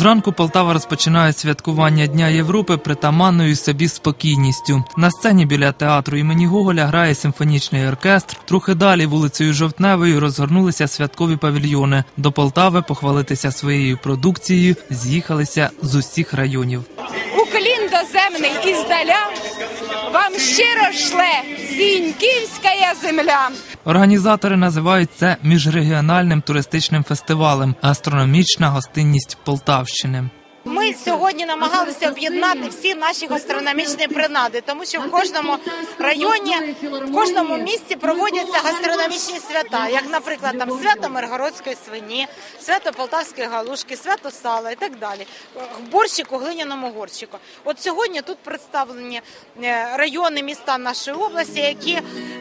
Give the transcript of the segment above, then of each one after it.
Зранку Полтава розпочинає святкування Дня Європи притаманною собі спокійністю. На сцені біля театру імені Гоголя грає симфонічний оркестр. Трохи далі вулицею Жовтневою розгорнулися святкові павільйони. До Полтави похвалитися своєю продукцією з'їхалися з усіх районів. Уклін доземний іздаля вам щиро шле Зіньківська земля. Організатори називають це міжрегіональним туристичним фестивалем Астрономічна гостинність Полтавщини. Сьогодні намагалися об'єднати всі наші гастрономічні принади, тому що в кожному районі, в кожному місті проводяться гастрономічні свята, як, наприклад, там свято Миргородської свині, свято Полтавської галушки, свято сала і так далі. Борщику, глиняному горщику. От сьогодні тут представлені е, райони міста нашої області, які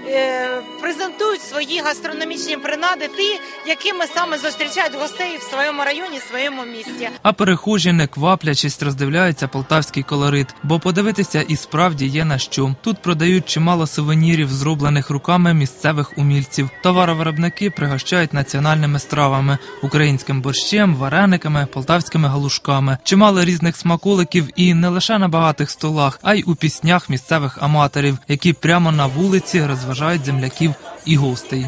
е, презентують свої гастрономічні принади, ті, якими саме зустрічають гостей в своєму районі, в своєму місті. А перехожі не кваплячись роздивляються полтавський колорит, бо подивитися і справді є на що. Тут продають чимало сувенірів, зроблених руками місцевих умільців. Товаровиробники пригощають національними стравами, українським борщем, варениками, полтавськими галушками. Чимало різних смаколиків і не лише на багатих столах, а й у піснях місцевих аматорів, які прямо на вулиці розважають земляків і гостей.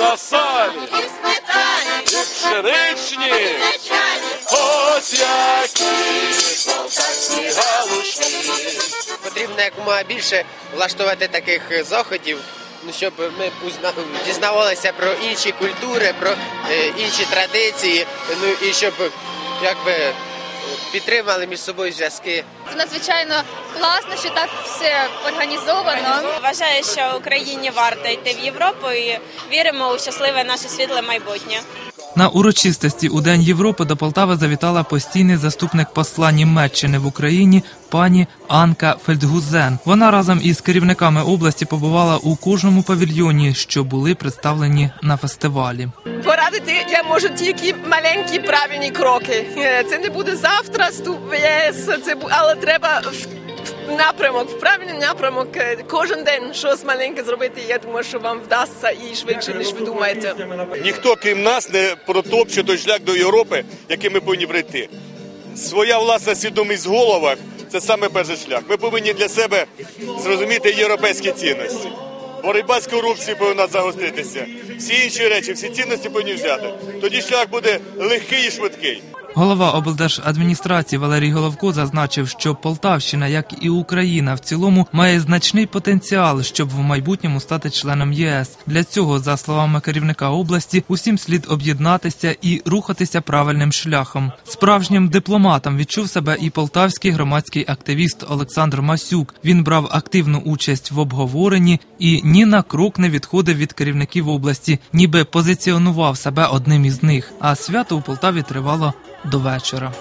На пшеничні, ось які полтавські галушки. Потрібно якомога більше влаштувати таких е, заходів, ну, щоб ми дізнавалися про інші культури, про е, інші традиції, ну і щоб якби е, підтримали між собою зв'язки. Це надзвичайно класно, що так все організовано. Вважаю, що Україні варто йти в Європу і віримо у щасливе наше світле майбутнє. На урочистості у День Європи до Полтави завітала постійний заступник посла Німеччини в Україні пані Анка Фельдгузен. Вона разом із керівниками області побувала у кожному павільйоні, що були представлені на фестивалі. Порадити я можу тільки маленькі правильні кроки. Е, Це не буде завтра вступ це але треба в напрямок, в правильний напрямок е, кожен день щось маленьке зробити. Я думаю, що вам вдасться і швидше, ніж ви думаєте. Ніхто, крім нас, не протопче той шлях до Європи, який ми повинні пройти. Своя власна свідомість в головах це саме перший шлях. Ми повинні для себе зрозуміти європейські цінності. Боротьба з корупцією повинна загостритися. Всі інші речі, всі цінності повинні взяти. Тоді шлях буде легкий і швидкий. Голова облдержадміністрації Валерій Головко зазначив, що Полтавщина, як і Україна в цілому, має значний потенціал, щоб в майбутньому стати членом ЄС. Для цього, за словами керівника області, усім слід об'єднатися і рухатися правильним шляхом. Справжнім дипломатом відчув себе і полтавський громадський активіст Олександр Масюк. Він брав активну участь в обговоренні і ні на крок не відходив від керівників області, ніби позиціонував себе одним із них. А свято у Полтаві тривало до вечора.